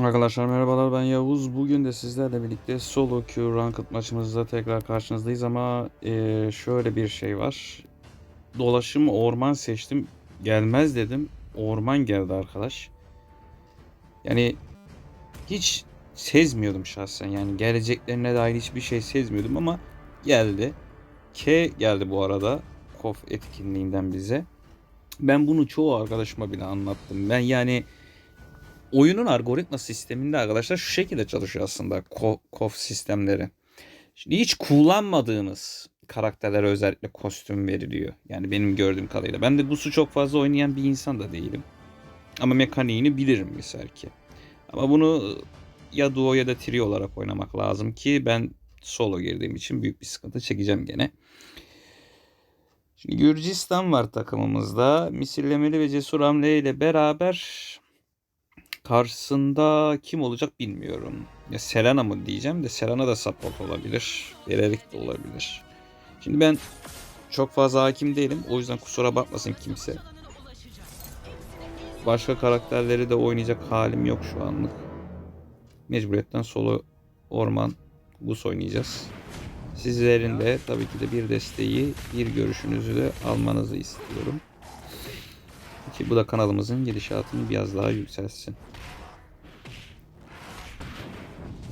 Arkadaşlar merhabalar ben Yavuz. Bugün de sizlerle birlikte solo queue ranked maçımızda tekrar karşınızdayız ama eee, şöyle bir şey var. Dolaşım orman seçtim. Gelmez dedim. Orman geldi arkadaş. Yani hiç sezmiyordum şahsen yani geleceklerine dair hiçbir şey sezmiyordum ama geldi. K geldi bu arada. KOF etkinliğinden bize. Ben bunu çoğu arkadaşıma bile anlattım. Ben yani oyunun algoritma sisteminde arkadaşlar şu şekilde çalışıyor aslında ko- KOF sistemleri. Şimdi hiç kullanmadığınız karakterlere özellikle kostüm veriliyor. Yani benim gördüğüm kadarıyla. Ben de Gus'u çok fazla oynayan bir insan da değilim. Ama mekaniğini bilirim misal ki. Ama bunu ya duo ya da trio olarak oynamak lazım ki ben solo girdiğim için büyük bir sıkıntı çekeceğim gene. Şimdi Gürcistan var takımımızda. Misillemeli ve Cesur Hamle ile beraber Karşısında kim olacak bilmiyorum. Ya Serena mı diyeceğim de Serena da support olabilir. Vererik de olabilir. Şimdi ben çok fazla hakim değilim. O yüzden kusura bakmasın kimse. Başka karakterleri de oynayacak halim yok şu anlık. Mecburiyetten solo orman bus oynayacağız. Sizlerin de tabii ki de bir desteği, bir görüşünüzü de almanızı istiyorum. Ki bu da kanalımızın gidişatını biraz daha yükseltsin.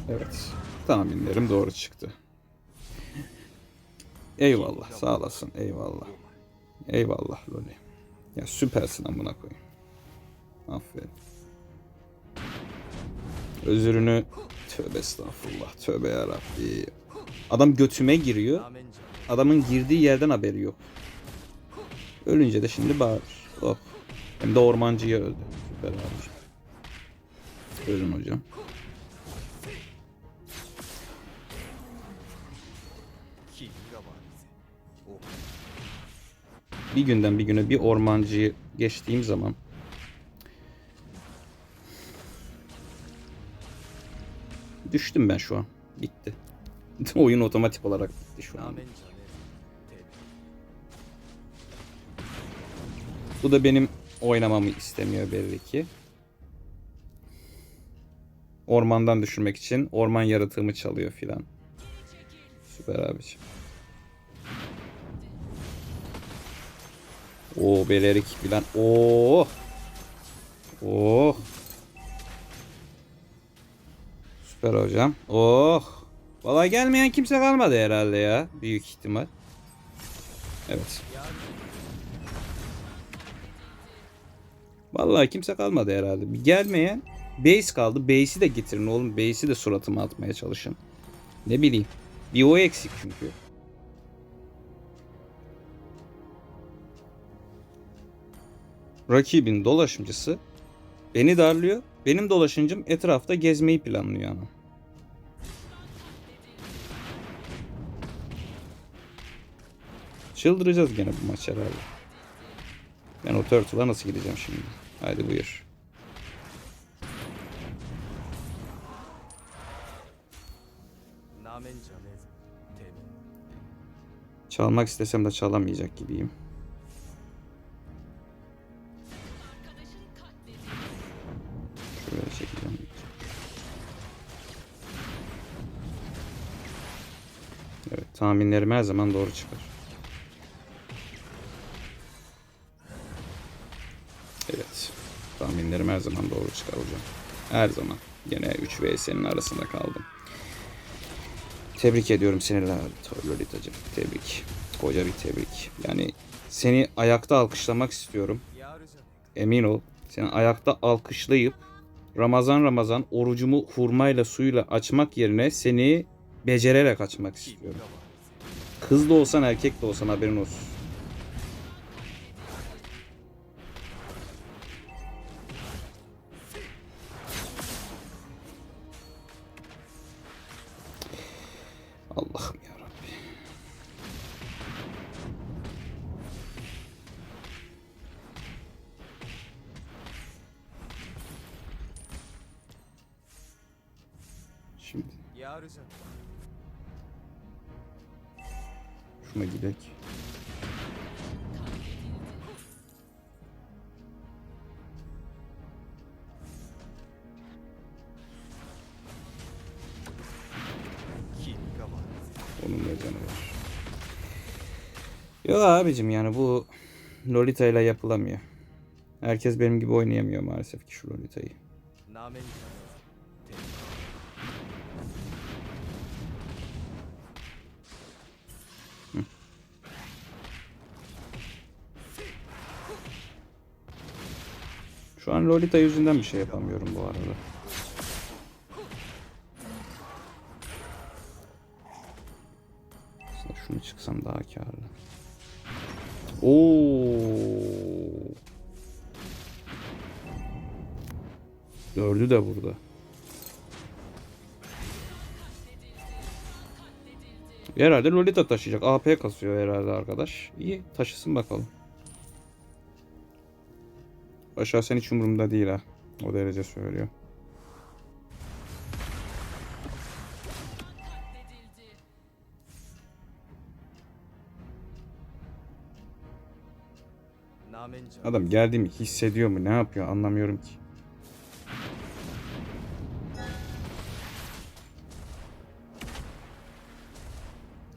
Evet. Tahminlerim doğru çıktı. Eyvallah. Sağ olasın. Eyvallah. Eyvallah Loli. Ya süpersin amına koyayım. Aferin. Özürünü tövbe estağfurullah. Tövbe yarabbi. Adam götüme giriyor. Adamın girdiği yerden haberi yok. Ölünce de şimdi bağırır. Oh. Hem de ormancıya öldü. Süper abi. Ölün hocam. Bir günden bir güne bir ormancıyı geçtiğim zaman düştüm ben şu an. Bitti. Oyun otomatik olarak bitti şu an. Bu da benim oynamamı istemiyor belli ki. Ormandan düşürmek için orman yaratığımı çalıyor filan. Süper abiciğim. Oo belerik filan. Oo. Oh. Süper hocam. Oh. Vallahi gelmeyen kimse kalmadı herhalde ya. Büyük ihtimal. Evet. Vallahi kimse kalmadı herhalde. Bir gelmeyen base kaldı. Base'i de getirin oğlum. Base'i de suratıma atmaya çalışın. Ne bileyim. Bir o eksik çünkü. Rakibin dolaşımcısı beni darlıyor. Benim dolaşıncım etrafta gezmeyi planlıyor ama. Çıldıracağız gene bu maç herhalde. Ben o Turtle'a nasıl gideceğim şimdi? Haydi buyur. Çalmak istesem de çalamayacak gibiyim. Şöyle çekeceğim. Evet tahminlerim her zaman doğru çıkar. Tahminlerim her zaman doğru çıkar hocam. Her zaman. Gene 3 vs'nin arasında kaldım. Tebrik ediyorum seni Lolita'cığım. Tebrik. Koca bir tebrik. Yani seni ayakta alkışlamak istiyorum. Emin ol. Seni ayakta alkışlayıp Ramazan Ramazan orucumu hurmayla suyla açmak yerine seni becererek açmak istiyorum. Kız da olsan erkek de olsan haberin olsun. Şuna gidelim. Onun ne var? Yo abicim yani bu Lolita ile yapılamıyor. Herkes benim gibi oynayamıyor maalesef ki şu Lolita'yı. Şu an Lolita yüzünden bir şey yapamıyorum bu arada. Aslında şunu çıksam daha karlı. Oo. Dördü de burada. Herhalde Lolita taşıyacak. AP kasıyor herhalde arkadaş. İyi taşısın bakalım. Aşağı sen hiç umurumda değil ha. O derece söylüyor. Adam geldiğimi hissediyor mu? Ne yapıyor? Anlamıyorum ki.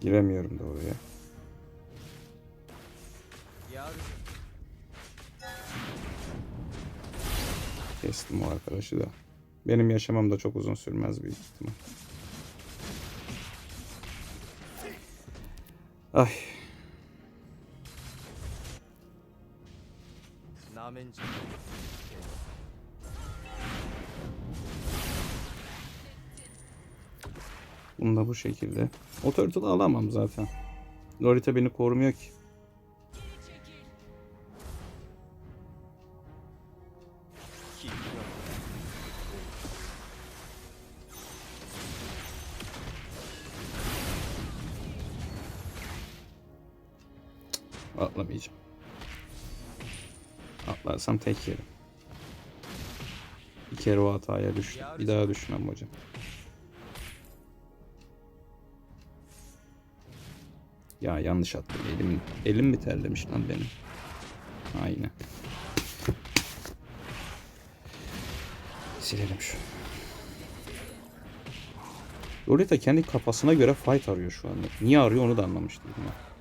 Giremiyorum da oraya. Kestim o arkadaşı da. Benim yaşamam da çok uzun sürmez büyük ihtimal. Ay. Bunu da bu şekilde. O turtle'ı alamam zaten. Lorita beni korumuyor ki. Atlarsam tek yerim. Bir kere o hataya düştüm. Bir daha düşmem hocam. Ya yanlış attım. Elim, elim mi terlemiş lan benim? Aynen. Silelim şu. Lolita kendi kafasına göre fight arıyor şu anda. Niye arıyor onu da anlamış değilim. ya.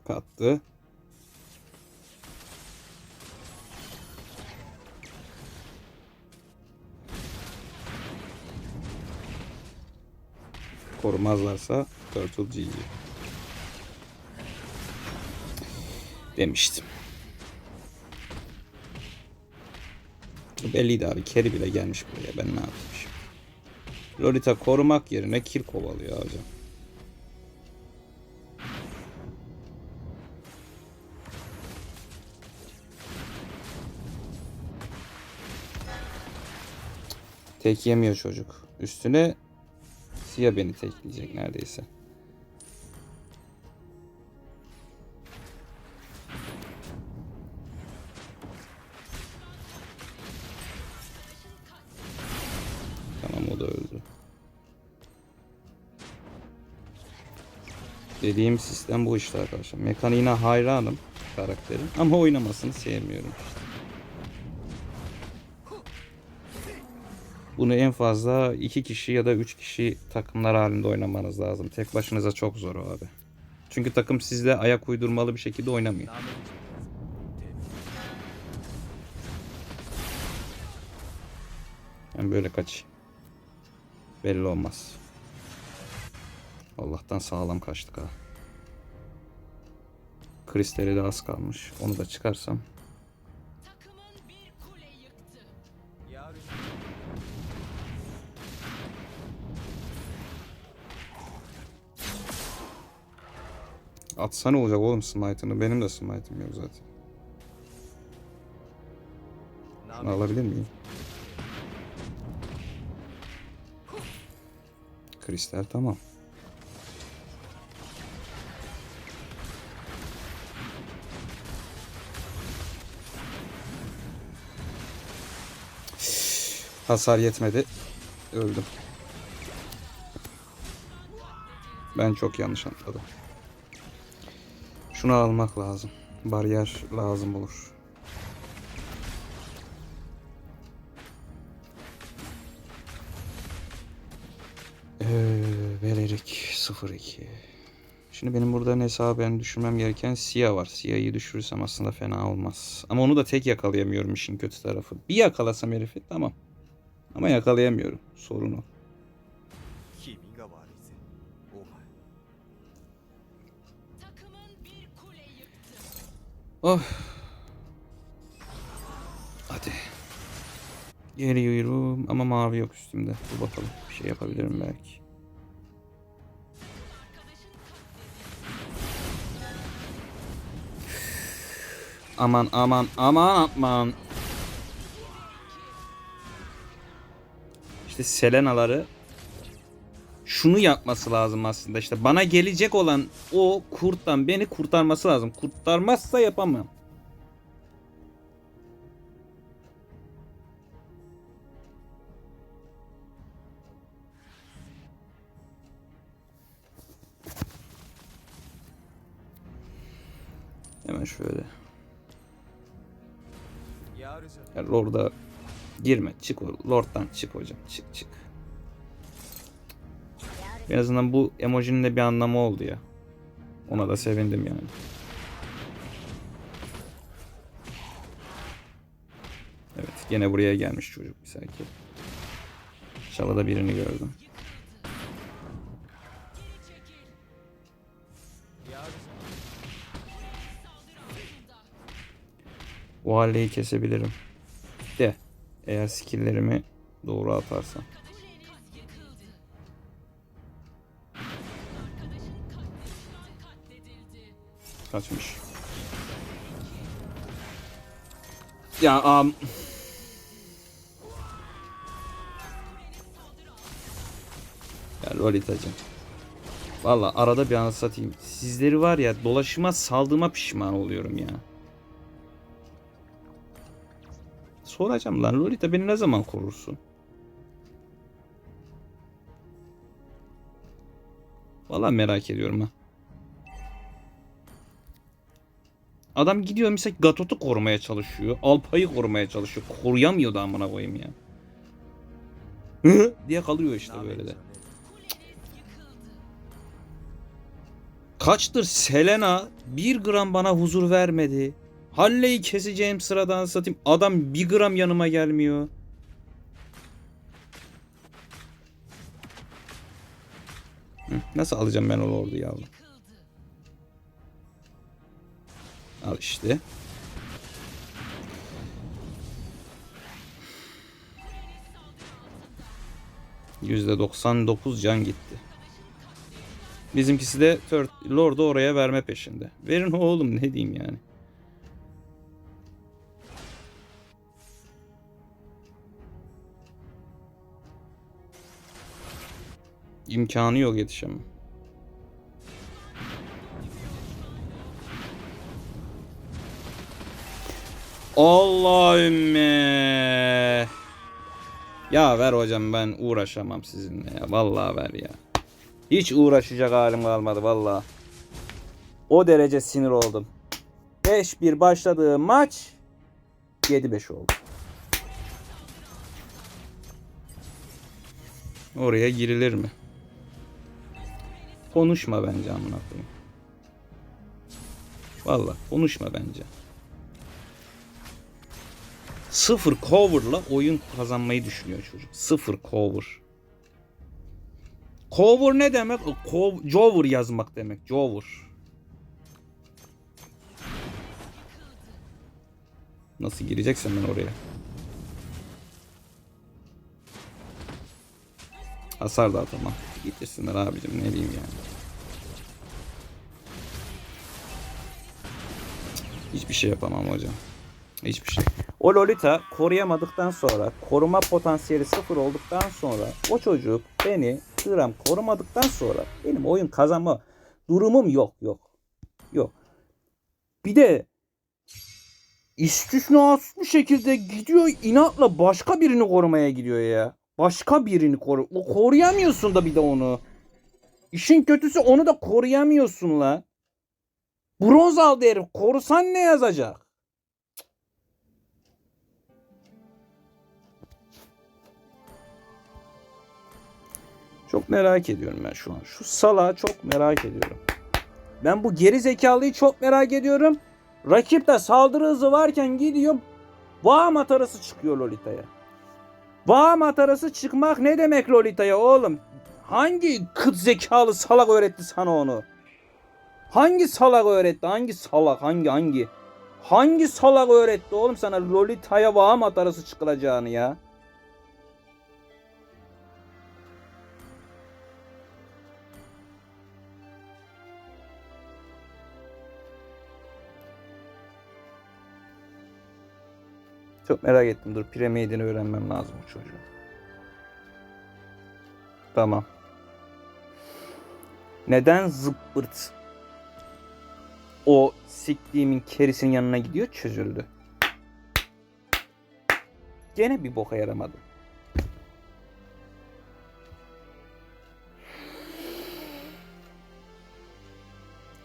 Şapka attı. Korumazlarsa Turtle GG. Demiştim. Belliydi abi. Carry bile gelmiş buraya. Ben ne yapayım şimdi? Lolita korumak yerine kill kovalıyor hocam. Tek yemiyor çocuk. Üstüne Siyah beni tekleyecek neredeyse. Tamam o da öldü. Dediğim sistem bu işte arkadaşlar. Mekaniğine hayranım karakterin ama oynamasını sevmiyorum işte. Bunu en fazla 2 kişi ya da 3 kişi takımlar halinde oynamanız lazım. Tek başınıza çok zor o abi. Çünkü takım sizle ayak uydurmalı bir şekilde oynamıyor. Ben böyle kaç. Belli olmaz. Allah'tan sağlam kaçtık ha. Kristali de az kalmış. Onu da çıkarsam Atsana olacak oğlum smite'ını. Benim de smite'ım yok zaten. Şunu alabilir miyim? Kristal tamam. Hasar yetmedi. Öldüm. Ben çok yanlış anladım. Şunu almak lazım. Bariyer lazım olur. Ee, Belerik 02. Şimdi benim buradan hesabını düşürmem gereken Sia var. Sia'yı düşürürsem aslında fena olmaz. Ama onu da tek yakalayamıyorum işin kötü tarafı. Bir yakalasam herifi tamam. Ama yakalayamıyorum. Sorun o. Oh. Hadi. Geliyorum ama mavi yok üstümde. Dur bakalım. Bir şey yapabilirim belki. Aman aman aman aman. İşte Selena'ları şunu yapması lazım aslında işte bana gelecek olan o kurttan beni kurtarması lazım. Kurtarmazsa yapamam. Hemen şöyle. Yani girme. Çık or Lord'dan çık hocam. Çık çık. En azından bu emojinin de bir anlamı oldu ya. Ona da sevindim yani. Evet yine buraya gelmiş çocuk bir sakin. Çalada birini gördüm. O halleyi kesebilirim. De eğer skilllerimi doğru atarsam. Kaçmış. Ya am Ya Lolita'cım. Valla arada bir anı satayım. Sizleri var ya dolaşıma saldığıma pişman oluyorum ya. Soracağım lan Lolita beni ne zaman korursun? Valla merak ediyorum ha. Adam gidiyor mesela Gatot'u korumaya çalışıyor. Alpa'yı korumaya çalışıyor. Koruyamıyor da amına koyayım ya. Hı? diye kalıyor işte böyle de. Kaçtır Selena bir gram bana huzur vermedi. Halley'i keseceğim sıradan satayım. Adam bir gram yanıma gelmiyor. Nasıl alacağım ben onu orada yavrum? Al işte. %99 can gitti. Bizimkisi de Lord'u oraya verme peşinde. Verin oğlum ne diyeyim yani. İmkanı yok yetişemem. Allahümme. Ya ver hocam ben uğraşamam sizinle ya. Vallahi ver ya. Hiç uğraşacak halim kalmadı vallahi. O derece sinir oldum. 5-1 başladığı maç 7-5 oldu. Oraya girilir mi? Konuşma bence amına koyayım. Vallahi konuşma bence. Sıfır cover'la oyun kazanmayı düşünüyor çocuk. Sıfır cover. Cover ne demek? O Cov- Jover yazmak demek. Jover. Nasıl gireceksem ben oraya? Hasar da atamam. Gitsinler abicim ne diyeyim yani. Hiçbir şey yapamam hocam. Hiçbir şey. O Lolita koruyamadıktan sonra, koruma potansiyeli sıfır olduktan sonra o çocuk beni gram korumadıktan sonra benim oyun kazanma durumum yok yok. Yok. Bir de istisnasız bir şekilde gidiyor inatla başka birini korumaya gidiyor ya. Başka birini koru. O koruyamıyorsun da bir de onu. İşin kötüsü onu da koruyamıyorsun la. Bronz aldı herif. Korusan ne yazacak? Çok merak ediyorum ben şu an. Şu salağı çok merak ediyorum. Ben bu geri zekalıyı çok merak ediyorum. Rakip de saldırı hızı varken gidiyor. Vağ matarası çıkıyor Lolita'ya. Vağ matarası çıkmak ne demek Lolita'ya oğlum? Hangi kıt zekalı salak öğretti sana onu? Hangi salak öğretti? Hangi salak? Hangi hangi? Hangi salak öğretti oğlum sana Lolita'ya vağ matarası çıkılacağını ya? Çok merak ettim. Dur piramidini öğrenmem lazım bu çocuğun. Tamam. Neden zıppırt o siktiğimin kerisinin yanına gidiyor çözüldü. Gene bir boka yaramadı.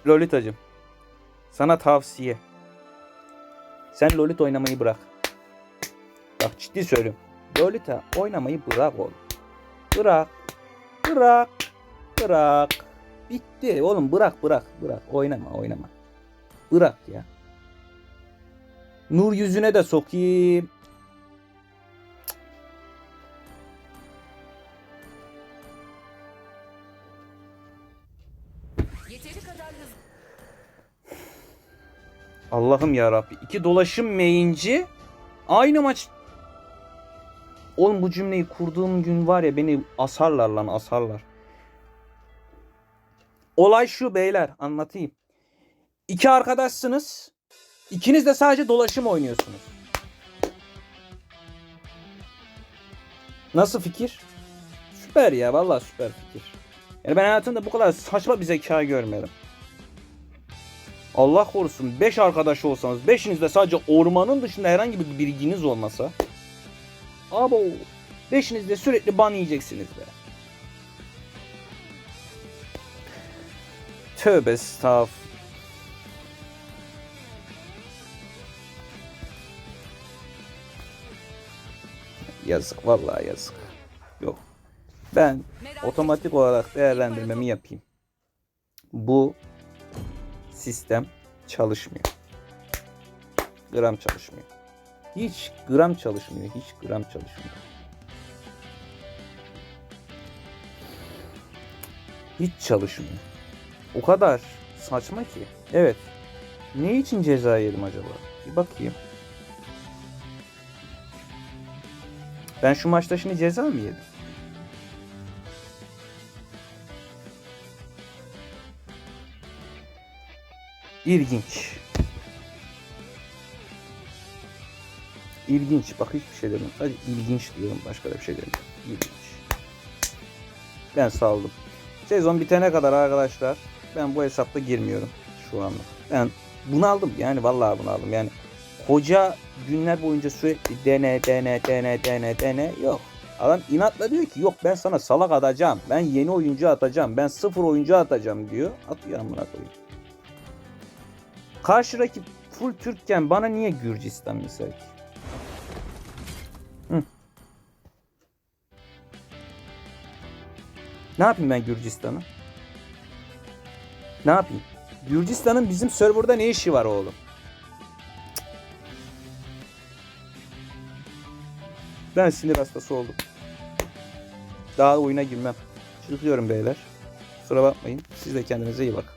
Lolitacım. Sana tavsiye. Sen Lolita oynamayı bırak. Bak ciddi söylüyorum. Lolita oynamayı bırak oğlum. Bırak. Bırak. Bırak. Bitti oğlum bırak bırak bırak. Oynama oynama. Bırak ya. Nur yüzüne de sokayım. Allah'ım ya Rabbi. İki dolaşım meyinci aynı maç. Oğlum bu cümleyi kurduğum gün var ya beni asarlar lan asarlar. Olay şu beyler anlatayım. İki arkadaşsınız. İkiniz de sadece dolaşım oynuyorsunuz. Nasıl fikir? Süper ya vallahi süper fikir. Yani ben hayatımda bu kadar saçma bir zeka görmedim. Allah korusun 5 arkadaş olsanız 5'iniz de sadece ormanın dışında herhangi bir bilginiz olmasa Abo 5'iniz de sürekli ban yiyeceksiniz be. Tövbe estağf. Yazık vallahi yazık. Yok. Ben otomatik olarak değerlendirmemi yapayım. Bu sistem çalışmıyor. Gram çalışmıyor. Hiç gram çalışmıyor. Hiç gram çalışmıyor. Hiç çalışmıyor. O kadar saçma ki. Evet. Ne için ceza yedim acaba? Bir bakayım. Ben şu maçta şimdi ceza mı yedim? İlginç. İlginç. Bak hiçbir şey demiyorum. Sadece ilginç diyorum. Başka da bir şey demiyorum. İlginç. Ben saldım. Sezon bitene kadar arkadaşlar ben bu hesapta girmiyorum şu anda. Ben bunu aldım. Yani vallahi bunu aldım. Yani koca günler boyunca sürekli dene dene dene dene dene yok. Adam inatla diyor ki yok ben sana salak atacağım. Ben yeni oyuncu atacağım. Ben sıfır oyuncu atacağım diyor. Atıyor amına koyayım. Karşı rakip full Türkken bana niye Gürcistan mesela ki? Ne yapayım ben Gürcistan'a? Ne yapayım? Gürcistan'ın bizim serverda ne işi var oğlum? Ben sinir hastası oldum. Daha oyuna girmem. Çıkıyorum beyler. Kusura bakmayın. Siz de kendinize iyi bakın.